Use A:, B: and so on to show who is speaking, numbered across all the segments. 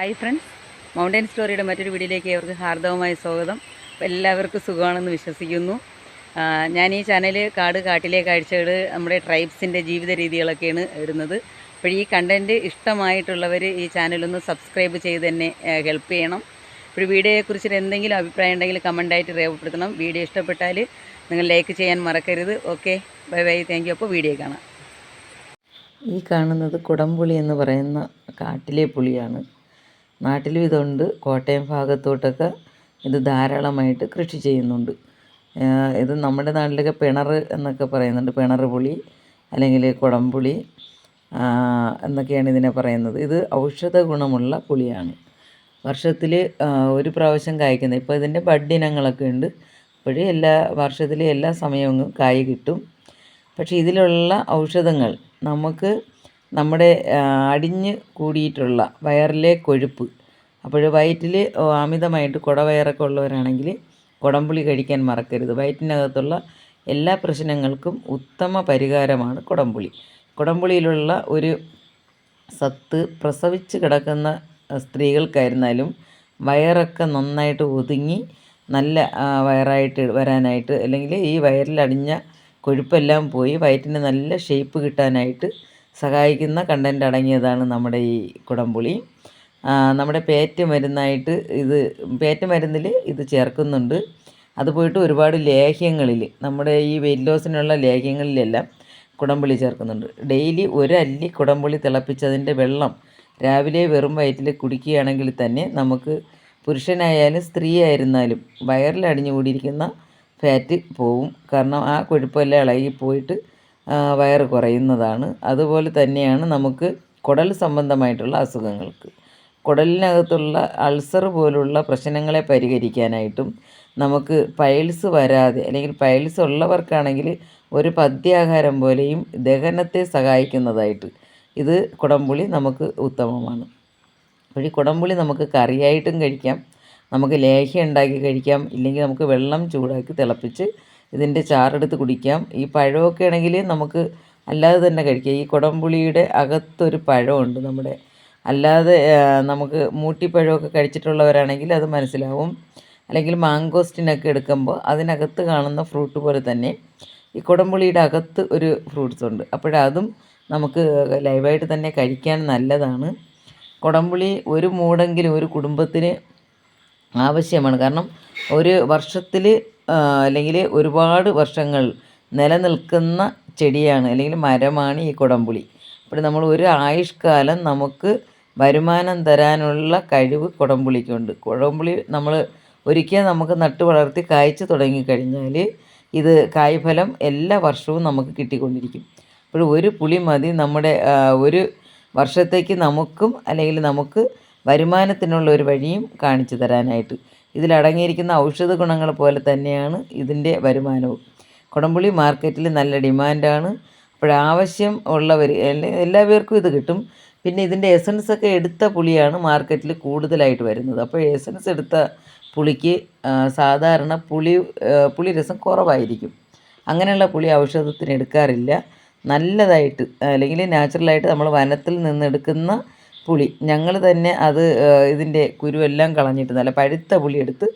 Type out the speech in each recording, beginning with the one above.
A: Hi friends. Mountain സ്റ്റോറിയുടെ മറ്റൊരു വീഡിയോയിലേക്ക് അവർക്ക് ഹാർദവമായ സ്വാഗതം. എല്ലാവർക്കും സുഖമാണെന്ന് വിശ്വസിക്കുന്നു. ഞാൻ ഈ ചാനൽ കാട് കാട്ടിലെ കാഴ്ചകൾ നമ്മുടെ ട്രൈബ്സിന്റെ ജീവിത രീതികളൊക്കെയാണ് ഇടുന്നത്. അപ്പോൾ ഈ കണ്ടന്റ് ഇഷ്ടമായിട്ടുള്ളവർ ഈ ചാനലൊന്ന് സബ്സ്ക്രൈബ് ചെയ്ത് തന്നെ ഹെൽപ്പ് ചെയ്യണം. ഇപ്പോൾ വീഡിയോയെക്കുറിച്ചിട്ട് എന്തെങ്കിലും അഭിപ്രായം ഉണ്ടെങ്കിൽ കമന്റായിട്ട് രേഖപ്പെടുത്തണം. വീഡിയോ ഇഷ്ടപ്പെട്ടാൽ നിങ്ങൾ ലൈക്ക് ചെയ്യാൻ മറക്കരുത്. ഓക്കെ ബൈ ബൈ താങ്ക് അപ്പോൾ വീഡിയോ കാണാം.
B: ഈ കാണുന്നത് കുടംപുളി എന്ന് പറയുന്ന കാട്ടിലെ പുളിയാണ്. നാട്ടിലും ഇതുണ്ട്. കോട്ടയം ഭാഗത്തോട്ടൊക്കെ ഇത് ധാരാളമായിട്ട് കൃഷി ചെയ്യുന്നുണ്ട്. ഇത് നമ്മുടെ നാട്ടിലൊക്കെ പിണർ എന്നൊക്കെ പറയുന്നുണ്ട്. പിണർ പുളി അല്ലെങ്കിൽ കുടംപുളി എന്നൊക്കെയാണ് ഇതിനെ പറയുന്നത്. ഇത് ഔഷധ ഗുണമുള്ള പുളിയാണ്. വർഷത്തിൽ ഒരു പ്രാവശ്യം കായ്ക്കുന്നത് ഇപ്പോൾ ഇതിന്റെ ബഡ്ഡിനങ്ങളൊക്കെ ഉണ്ട്. അപ്പോഴേ എല്ലാ വർഷത്തിലെ എല്ലാ സമയവും കായ് കിട്ടും. പക്ഷേ ഇതിലുള്ള ഔഷധങ്ങൾ നമുക്ക് നമ്മുടെ അടിഞ്ഞ് കൂടിയിട്ടുള്ള വയറിലെ കൊഴുപ്പ് അപ്പോൾ വയറ്റിൽ അമിതമായിട്ട് കുടവയറൊക്കെ ഉള്ളവരാണെങ്കിൽ കുടംപുളി കഴിക്കാൻ മറക്കരുത്. വയറ്റിനകത്തുള്ള എല്ലാ പ്രശ്നങ്ങൾക്കും ഉത്തമ പരിഹാരമാണ് കുടംപുളി. കുടംപുളിയിലുള്ള ഒരു സത്ത് പ്രസവിച്ച് കിടക്കുന്ന സ്ത്രീകൾക്കായിരുന്നാലും വയറൊക്കെ നന്നായിട്ട് ഒതുങ്ങി നല്ല വയറായിട്ട് വരാനായിട്ട് അല്ലെങ്കിൽ ഈ വയറിലടിഞ്ഞ കൊഴുപ്പെല്ലാം പോയി വയറ്റിന് നല്ല ഷേപ്പ് കിട്ടാനായിട്ട് സഹായിക്കുന്ന കണ്ടന്റ് അടങ്ങിയതാണ് നമ്മുടെ ഈ കുടംപുളി. നമ്മുടെ പേറ്റ് മരുന്നായിട്ട് ഇത് പേറ്റ് മരുന്നിൽ ഇത് ചേർക്കുന്നുണ്ട്. അത് പോയിട്ട് ഒരുപാട് ലേഹ്യങ്ങളിൽ നമ്മുടെ ഈ വെയിറ്റ് ലോസിനുള്ള ലേഹ്യങ്ങളിലെല്ലാം കുടംപുളി ചേർക്കുന്നുണ്ട്. ഡെയിലി ഒരല്ലി കുടംപുളി തിളപ്പിച്ചതിന്റെ വെള്ളം രാവിലെ വെറും വയറ്റിൽ കുടിക്കുകയാണെങ്കിൽ തന്നെ നമുക്ക് പുരുഷനായാലും സ്ത്രീ ആയിരുന്നാലും വയറിൽ അടിഞ്ഞുകൂടിയിരിക്കുന്ന ഫാറ്റ് പോവും. കാരണം ആ കൊഴുപ്പെല്ലാം ഇളകി പോയിട്ട് വയറ് കുറയുന്നതാണ്. അതുപോലെ തന്നെയാണ് നമുക്ക് കുടൽ സംബന്ധമായിട്ടുള്ള അസുഖങ്ങൾക്ക്. കുടലിനകത്തുള്ള അൾസർ പോലുള്ള പ്രശ്നങ്ങളെ പരിഹരിക്കാനായിട്ടും നമുക്ക് പൈൽസ് വരാതെ അല്ലെങ്കിൽ പൈൽസ് ഉള്ളവർക്കാണെങ്കിൽ ഒരു പദ്യാഹാരം പോലെയും ദഹനത്തെ സഹായിക്കുന്നതായിട്ട് ഇത് കുടംപുളി നമുക്ക് ഉത്തമമാണ്. അപ്പോൾ ഈ കുടംപുളി നമുക്ക് കറിയായിട്ടും കഴിക്കാം നമുക്ക് ലേഹ്യം ഉണ്ടാക്കി കഴിക്കാം ഇല്ലെങ്കിൽ നമുക്ക് വെള്ളം ചൂടാക്കി തിളപ്പിച്ച് ഇതിന്റെ ചാറെടുത്ത് കുടിക്കാം. ഈ പഴമൊക്കെ ആണെങ്കിൽ നമുക്ക് അല്ലാതെ തന്നെ കഴിക്കാം. ഈ കുടംപുളിയുടെ അകത്തൊരു പഴമുണ്ട് നമ്മുടെ അല്ലാതെ നമുക്ക് മൂട്ടിപ്പഴമൊക്കെ കഴിച്ചിട്ടുള്ളവരാണെങ്കിൽ അത് മനസ്സിലാവും. അല്ലെങ്കിൽ മാങ്കോസ്റ്റിനൊക്കെ എടുക്കുമ്പോൾ അതിനകത്ത് കാണുന്ന ഫ്രൂട്ട് പോലെ തന്നെ ഈ കുടംപുളിയുടെ അകത്ത് ഒരു ഫ്രൂട്ട്സ് ഉണ്ട്. അപ്പോഴതും നമുക്ക് ലൈവായിട്ട് തന്നെ കഴിക്കാൻ നല്ലതാണ്. കുടംപുളി ഒരു മൂടെങ്കിലും ഒരു കുടുംബത്തിന് ആവശ്യമാണ്. കാരണം ഒരു വർഷത്തിൽ അല്ലെങ്കിൽ ഒരുപാട് വർഷങ്ങൾ നിലനിൽക്കുന്ന ചെടിയാണ് അല്ലെങ്കിൽ മരമാണ് ഈ കുടംപുളി. അപ്പോൾ നമ്മൾ ഒരു ആയുഷ്കാലം നമുക്ക് വരുമാനം തരാനുള്ള കഴിവ് കുടംപുളിക്കുണ്ട്. കുടംപുളി നമ്മൾ ഒരിക്കൽ നമുക്ക് നട്ട് വളർത്തി കായ്ച്ചു തുടങ്ങിക്കഴിഞ്ഞാൽ ഇത് കായ്ഫലം എല്ലാ വർഷവും നമുക്ക് കിട്ടിക്കൊണ്ടിരിക്കും. അപ്പോൾ ഒരു പുളി മതി. നമ്മുടെ ഒരു വർഷത്തേക്ക് നമുക്കും അല്ലെങ്കിൽ നമുക്ക് വരുമാനത്തിനുള്ള ഒരു വഴിയും കാണിച്ചു തരാനായിട്ട്. ഇതിലടങ്ങിയിരിക്കുന്ന ഔഷധ ഗുണങ്ങൾ പോലെ തന്നെയാണ് ഇതിന്റെ വരുമാനവും. കുടംപുളി മാർക്കറ്റിൽ നല്ല ഡിമാൻഡാണ്. അപ്പോഴാവശ്യം ഉള്ളവർ എല്ലാ പേർക്കും ഇത് കിട്ടും. പിന്നെ ഇതിന്റെ എസൻസ് ഒക്കെ എടുത്ത പുളിയാണ് മാർക്കറ്റിൽ കൂടുതലായിട്ട് വരുന്നത്. അപ്പോൾ എസൻസ് എടുത്ത പുളിക്ക് സാധാരണ പുളി പുളിരസം പുളി രസം കുറവായിരിക്കും. അങ്ങനെയുള്ള പുളി ഔഷധത്തിന് എടുക്കാറില്ല. നല്ലതായിട്ട് അല്ലെങ്കിൽ നാച്ചുറലായിട്ട് നമ്മൾ വനത്തിൽ നിന്നെടുക്കുന്ന പുളി. ഞങ്ങൾ തന്നെ അത് ഇതിന്റെ കുരുവെല്ലാം കളഞ്ഞിട്ട് നല്ല പഴുത്ത പുളി എടുത്ത്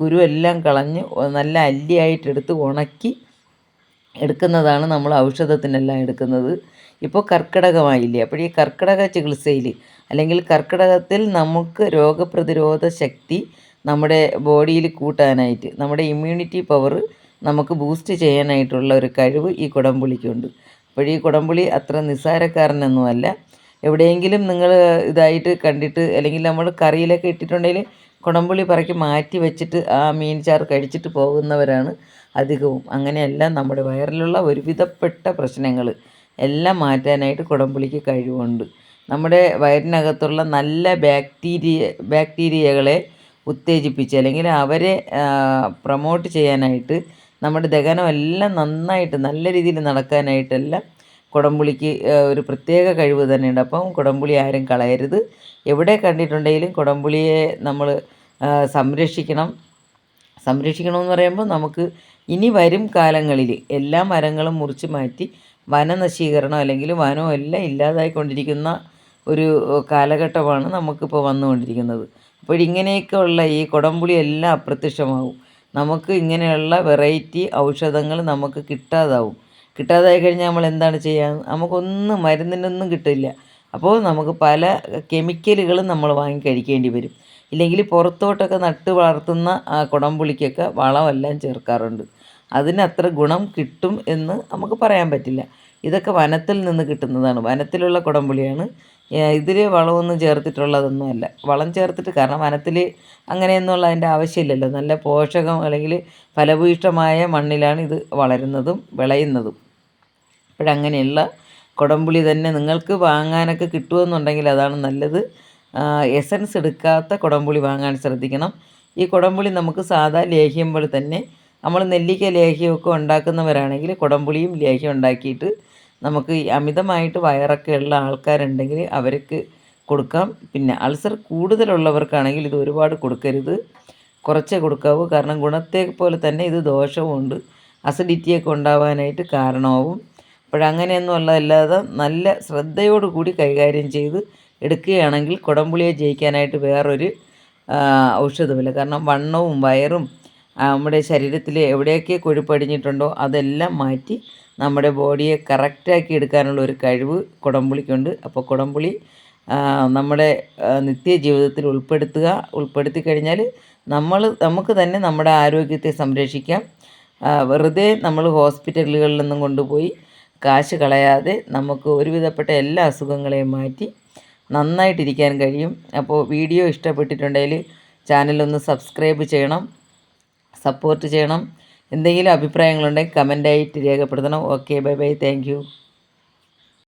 B: കുരുവെല്ലാം കളഞ്ഞ് നല്ല അല്ലിയായിട്ടെടുത്ത് ഉണക്കി എടുക്കുന്നതാണ് നമ്മൾ ഔഷധത്തിനെല്ലാം എടുക്കുന്നത്. ഇപ്പോൾ കർക്കിടകമായില്ലേ? അപ്പോൾ ഈ കർക്കിടക ചികിത്സയിൽ അല്ലെങ്കിൽ കർക്കിടകത്തിൽ നമുക്ക് രോഗപ്രതിരോധ ശക്തി നമ്മുടെ ബോഡിയിൽ കൂട്ടാനായിട്ട് നമ്മുടെ ഇമ്മ്യൂണിറ്റി പവർ നമുക്ക് ബൂസ്റ്റ് ചെയ്യാനായിട്ടുള്ള ഒരു കഴിവ് ഈ കുടംപുളിക്കുണ്ട്. അപ്പോൾ ഈ കുടംപുളി അത്ര നിസ്സാരക്കാരനൊന്നുമല്ല. എവിടെയെങ്കിലും നിങ്ങൾ ഇതായിട്ട് കണ്ടിട്ട് അല്ലെങ്കിൽ നമ്മൾ കറിയിലൊക്കെ ഇട്ടിട്ടുണ്ടെങ്കിൽ കുടംപുളി പറക്കി മാറ്റി വെച്ചിട്ട് ആ മീൻ ചാറ് കഴിച്ചിട്ട് പോകുന്നവരാണ് അധികവും. അങ്ങനെയല്ല നമ്മുടെ വയറിലുള്ള ഒരുവിധപ്പെട്ട പ്രശ്നങ്ങൾ എല്ലാം മാറ്റാനായിട്ട് കുടംപുളിക്ക് കഴിവുണ്ട്. നമ്മുടെ വയറിനകത്തുള്ള നല്ല ബാക്ടീരിയ ബാക്ടീരിയകളെ ഉത്തേജിപ്പിച്ച് അല്ലെങ്കിൽ അവരെ പ്രൊമോട്ട് ചെയ്യാനായിട്ട് നമ്മുടെ ദഹനം എല്ലാം നന്നായിട്ട് നല്ല രീതിയിൽ നടക്കാനായിട്ടെല്ലാം കുടംപുളിക്ക് ഒരു പ്രത്യേക കഴിവ് തന്നെയുണ്ട്. അപ്പം കുടംപുളി ആരും കളയരുത്. എവിടെ കണ്ടിട്ടുണ്ടെങ്കിലും കുടംപുളിയെ നമ്മൾ സംരക്ഷിക്കണം. സംരക്ഷിക്കണമെന്ന് പറയുമ്പോൾ നമുക്ക് ഇനി വരും കാലങ്ങളിൽ എല്ലാ മരങ്ങളും മുറിച്ച് മാറ്റി വനനശീകരണം അല്ലെങ്കിൽ വനം എല്ലാം ഇല്ലാതായിക്കൊണ്ടിരിക്കുന്ന ഒരു കാലഘട്ടമാണ് നമുക്കിപ്പോൾ വന്നുകൊണ്ടിരിക്കുന്നത്. അപ്പോൾ ഇങ്ങനെയൊക്കെ ഉള്ള ഈ കുടംപുളി എല്ലാം അപ്രത്യക്ഷമാകും. നമുക്ക് ഇങ്ങനെയുള്ള വെറൈറ്റി ഔഷധങ്ങൾ നമുക്ക് കിട്ടാതാവും. കിട്ടാതായി കഴിഞ്ഞാൽ നമ്മൾ എന്താണ് ചെയ്യുക നമുക്കൊന്നും മരുന്നിനൊന്നും കിട്ടില്ല. അപ്പോൾ നമുക്ക് പല കെമിക്കലുകളും നമ്മൾ വാങ്ങി കഴിക്കേണ്ടി വരും. ഇല്ലെങ്കിൽ പുറത്തോട്ടൊക്കെ നട്ട് വളർത്തുന്ന ആ കുടംപുളിക്കൊക്കെ വളമെല്ലാം ചേർക്കാറുണ്ട്. അതിന് അത്ര ഗുണം കിട്ടും എന്ന് നമുക്ക് പറയാൻ പറ്റില്ല. ഇതൊക്കെ വനത്തിൽ നിന്ന് കിട്ടുന്നതാണ്. വനത്തിലുള്ള കുടംപുളിയാണ്. ഇതിൽ വളമൊന്നും ചേർത്തിട്ടുള്ളതൊന്നുമല്ല വളം ചേർത്തിട്ട് കാരണം വനത്തിൽ അങ്ങനെയൊന്നുള്ള അതിന്റെ ആവശ്യമില്ലല്ലോ. നല്ല പോഷകം അല്ലെങ്കിൽ ഫലഭൂയിഷ്ടമായ മണ്ണിലാണ് ഇത് വളരുന്നതും വിളയുന്നതും. അപ്പോഴങ്ങനെയുള്ള കുടംപുളി തന്നെ നിങ്ങൾക്ക് വാങ്ങാനൊക്കെ കിട്ടുമെന്നുണ്ടെങ്കിൽ അതാണ് നല്ലത്. എസൻസ് എടുക്കാത്ത കുടംപുളി വാങ്ങാൻ ശ്രദ്ധിക്കണം. ഈ കുടംപുളി നമുക്ക് സാധാ ലേഹ്യം പോലെ തന്നെ നമ്മൾ നെല്ലിക്ക ലേഹ്യമൊക്കെ ഉണ്ടാക്കുന്നവരാണെങ്കിൽ കുടംപുളിയും ലേഹ്യം ഉണ്ടാക്കിയിട്ട് നമുക്ക് അമിതമായിട്ട് വയറൊക്കെ ഉള്ള ആൾക്കാരുണ്ടെങ്കിൽ അവർക്ക് കൊടുക്കാം. പിന്നെ അൾസർ കൂടുതലുള്ളവർക്കാണെങ്കിൽ ഇത് ഒരുപാട് കൊടുക്കരുത്. കുറച്ചേ കൊടുക്കാവൂ. കാരണം ഗുണത്തെ പോലെ തന്നെ ഇത് ദോഷവുമുണ്ട് അസിഡിറ്റിയൊക്കെ ഉണ്ടാവാനായിട്ട് കാരണമാവും. അപ്പോഴങ്ങനെയൊന്നും ഉള്ളതല്ലാതെ നല്ല ശ്രദ്ധയോടുകൂടി കൈകാര്യം ചെയ്ത് എടുക്കുകയാണെങ്കിൽ കുടംപുളിയെ ജയിക്കാനായിട്ട് വേറൊരു ഔഷധമില്ല. കാരണം വണ്ണവും വയറും നമ്മുടെ ശരീരത്തിൽ എവിടെയൊക്കെ കൊഴുപ്പടിഞ്ഞിട്ടുണ്ടോ അതെല്ലാം മാറ്റി നമ്മുടെ ബോഡിയെ കറക്റ്റാക്കി എടുക്കാനുള്ള ഒരു കഴിവ് കുടംപുളിക്കുണ്ട്. അപ്പോൾ കുടംപുളി നമ്മുടെ നിത്യ ജീവിതത്തിൽ ഉൾപ്പെടുത്തുക ഉൾപ്പെടുത്തി കഴിഞ്ഞാൽ നമ്മൾ നമുക്ക് തന്നെ നമ്മുടെ ആരോഗ്യത്തെ സംരക്ഷിക്കാം. വെറുതെ നമ്മൾ ഹോസ്പിറ്റലുകളിലൊന്നും കൊണ്ടുപോയി കാശ് കളയാതെ നമുക്ക് ഒരുവിധപ്പെട്ട എല്ലാ അസുഖങ്ങളെയും മാറ്റി നന്നായിട്ടിരിക്കാൻ കഴിയും. അപ്പോൾ വീഡിയോ ഇഷ്ടപ്പെട്ടിട്ടുണ്ടെങ്കിൽ ചാനലൊന്ന് സബ്സ്ക്രൈബ് ചെയ്യണം. സപ്പോർട്ട് ചെയ്യണം. എന്തെങ്കിലും അഭിപ്രായങ്ങളുണ്ടെങ്കിൽ കമന്റായിട്ട് രേഖപ്പെടുത്തണം. Okay bye bye. താങ്ക്